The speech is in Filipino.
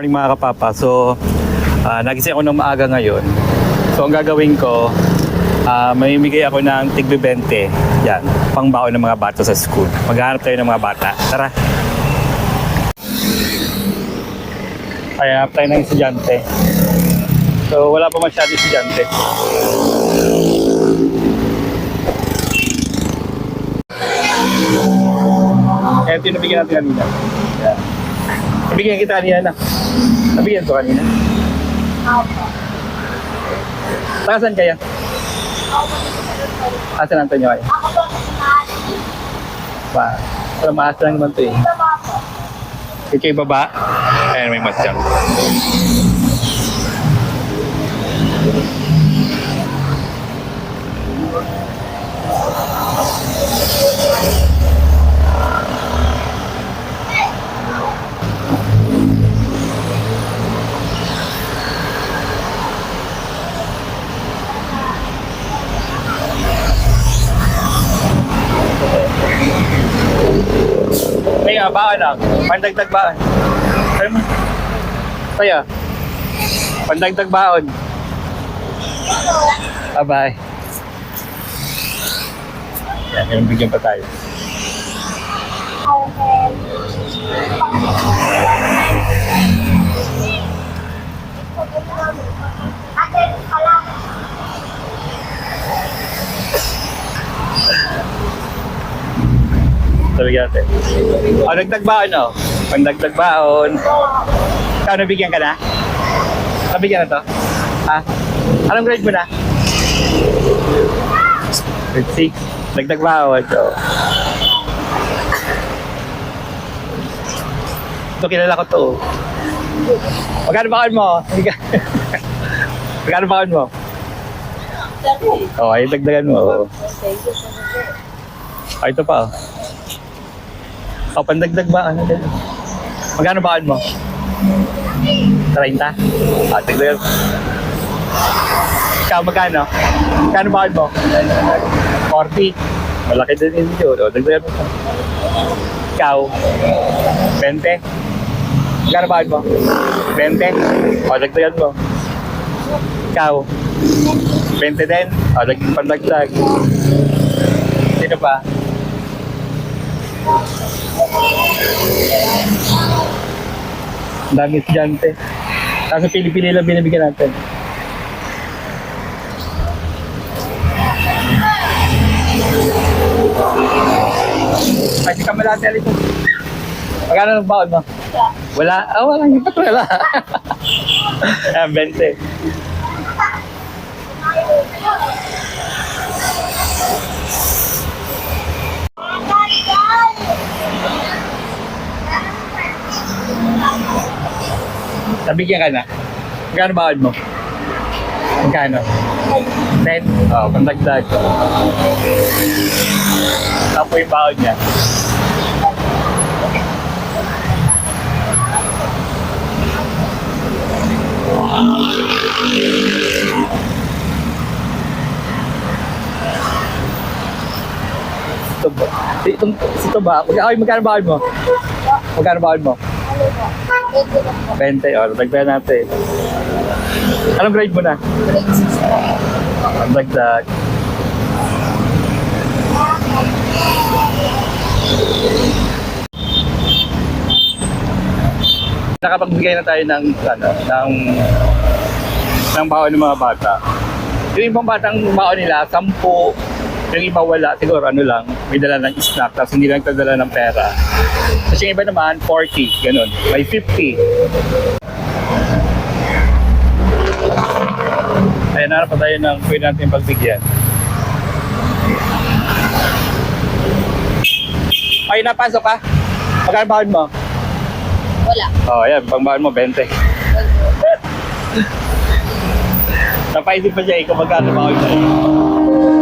Morning mga kapapa. So, ah, nagising ako ng maaga ngayon. So, ang gagawin ko, ah, may bigay ako ng tigbe 20. Yan, pangbaon ng mga bata sa school. Maghanap tayo ng mga bata. Tara. Ay, hanap tayo ng estudyante. So, wala pa masyado estudyante. Ito yung nabigyan natin kanina. Yan. Nabigyan kita kanina na. Nabigyan to kanina. Saka saan kaya? Asan Antonio kayo? Pa. Pero maas lang naman to eh. Ito baba. Ayan, may mas dyan. May nga, baan lang. Pandagdag baon. Sabi mo. Kaya. Pandagdag baon. Bye-bye. Yan, yung bigyan pa tayo. Sabi natin. O, dagdag baon, o. Pandagdag baon. Ikaw, nabigyan ka na? Nabigyan na to? Ha? Anong grade mo na? Grade 6. Dagdag baon. So. Ito, kilala ko to. Magkano baon mo? Magkano baon mo? Oh, ay dagdagan mo. Oh, ito pa. Oh. O, pandagdag ba? Ano din? Magkano baon mo? 30? Ah, dagdagan. Ikaw, magkano? Magkano baon mo? 40? Malaki din yun yun. O, dagdagan mo. Ikaw? 20? Magkano baon mo? 20? O, dagdagan mo. Ikaw? 20 din? O, dag pandagdag. Sino pa? Ang dami estudyante. Nasa pili-pili lang binibigyan natin. Ay, di ka malati alito. Magkano ng baon mo? Wala. Ah, wala. Hindi pa wala. Ayan, 20. Nabigyan ka na. Magkano baon mo? Magkano? 10? Oo, oh, pandagdag. Ako yung baon niya. Ito ba? Itong, ito ba? Magka, ay, magkano baon mo? Magkano baon mo? 20. O, dagdagan natin. Anong grade mo na? Ang dagdag. Nakapagbigay na tayo ng ano, ng ng baon ng mga bata. Yung ibang batang baon nila, 10, yung iba wala, siguro ano lang, may dala ng snack, tapos hindi lang dala ng pera. Kasi yung iba naman, 40, ganun. May 50. Ayan, narap pa tayo ng pwede natin pagbigyan. Ay, napasok ka? Magkano baon mo? Wala. Oh, ayan, pang baon mo, 20. Napaisip pa siya eh, kung magkano baon mo.